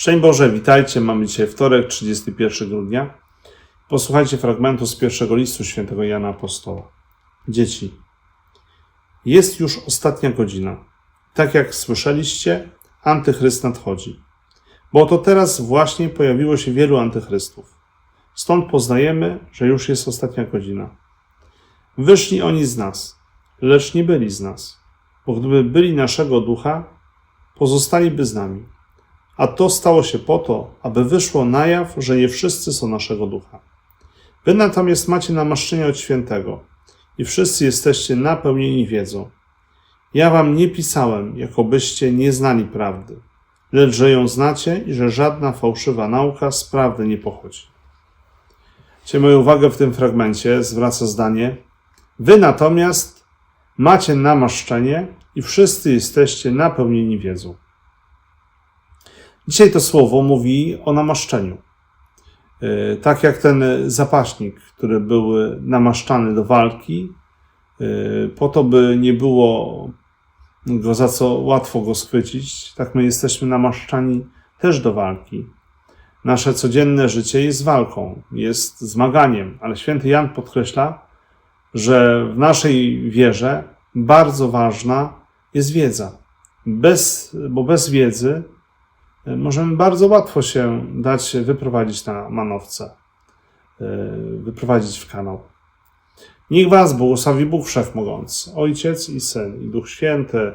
Szczęść Boże, witajcie. Mamy dzisiaj wtorek, 31 grudnia. Posłuchajcie fragmentu z pierwszego listu świętego Jana Apostoła. Dzieci, jest już ostatnia godzina. Tak jak słyszeliście, antychryst nadchodzi. Bo oto teraz właśnie pojawiło się wielu antychrystów. Stąd poznajemy, że już jest ostatnia godzina. Wyszli oni z nas, lecz nie byli z nas, bo gdyby byli naszego ducha, pozostaliby z nami. A to stało się po to, aby wyszło na jaw, że nie wszyscy są naszego ducha. Wy natomiast macie namaszczenie od świętego i wszyscy jesteście napełnieni wiedzą. Ja wam nie pisałem, jakobyście nie znali prawdy, lecz że ją znacie i że żadna fałszywa nauka z prawdy nie pochodzi. Cię moją uwagę w tym fragmencie zwraca zdanie: Wy natomiast macie namaszczenie i wszyscy jesteście napełnieni wiedzą. Dzisiaj to słowo mówi o namaszczeniu. Yy, Tak jak ten zapaśnik, który był namaszczany do walki, yy, po to, by nie było go za co łatwo go schwycić, tak my jesteśmy namaszczani też do walki. Nasze codzienne życie jest walką, jest zmaganiem, ale święty Jan podkreśla, że w naszej wierze bardzo ważna jest wiedza. Bez, bo bez wiedzy możemy bardzo łatwo się dać wyprowadzić na manowce, wyprowadzić w kanał. Niech Was błogosławi Bóg Wszechmogący, Ojciec i Syn i Duch Święty.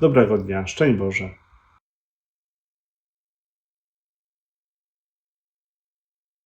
Dobrego dnia, szczęść Boże.